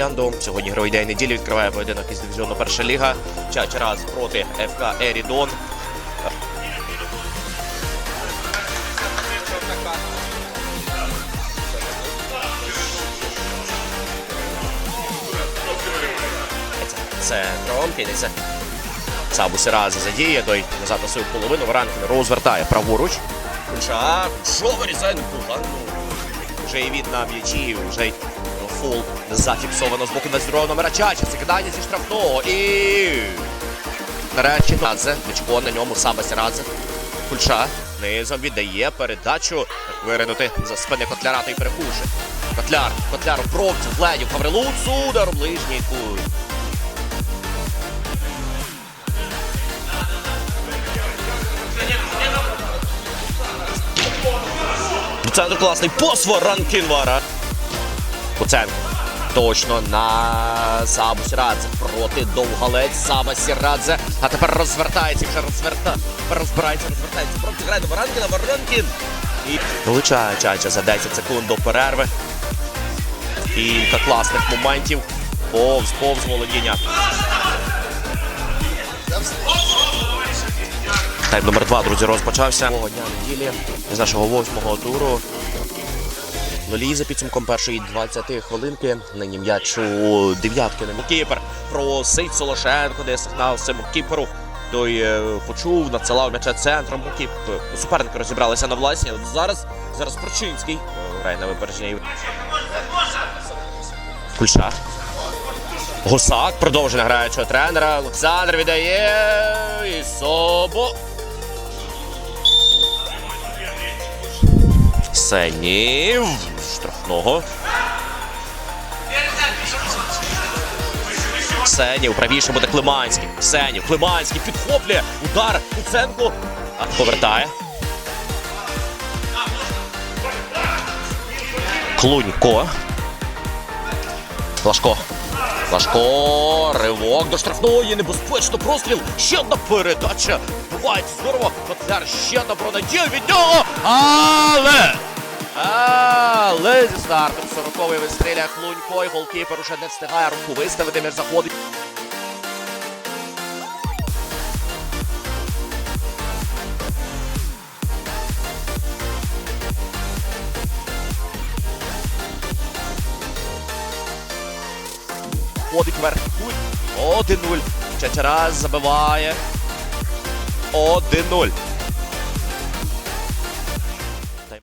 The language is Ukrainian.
Вікенду сьогодні герой день неділі відкриває поєдинок із дивізіону Перша ліга. Чачараз проти ФК Ерідон. Центром кинеться. Сабу Сираза задіє, той назад на свою половину. Воранкін розвертає праворуч. Куча, що вирізає непогано. Вже і від на м'ячі, вже фол зафіксовано з боку 22 номера Чача. Це кидання зі штрафного і нарешті Радзе. Мічко на ньому Саба Сірадзе. Кульша низом віддає передачу. Виринути за спини Котляра та й перепушить. Котляр, Котляр в пробці, Гледів, Гаврилуц, удар, ближній кут. Центр класний посвор Ранкінвара. Куценко. Точно на Сабу Сірадзе. Проти довгалець Саба Сірадзе. А тепер розвертається, вже розверта. Розбирається, розвертається. Проти грає до Воранкіна. Воранкін. І влучає Чача за 10 секунд до перерви. Кілька класних моментів. Повз, повз володіння. Тайм номер два, друзі, розпочався. Дня неділі з нашого восьмого туру. Нулі за підсумком першої 20 хвилинки. Нині м'яч у дев'ятки не кіпер. Просить Солошенко, де сигнал цьому кіперу. Той е, почув, надсилав м'яча центром. Кіп суперники розібралися на власні. Зараз зараз Прочинський е, грає на випередження. Кульша. Гусак продовження граючого тренера. Олександр віддає і Собо. Сенів штрафного. Сенів, правіше буде Климанський. Сенів, Климанський підхоплює. Удар Куценко. Повертає. Клунько. Лашко. Лашко. Ривок до штрафної. Небезпечно простріл. Ще одна передача. Буває здорово. Котляр ще одна пронадія від нього. Але. Але зі стартом 40-й вистріляє Клунько. І голкіпер уже не встигає руку виставити, між заходить. Ходить вверх. Куть. 1-0. Чачараз забиває. 1-0.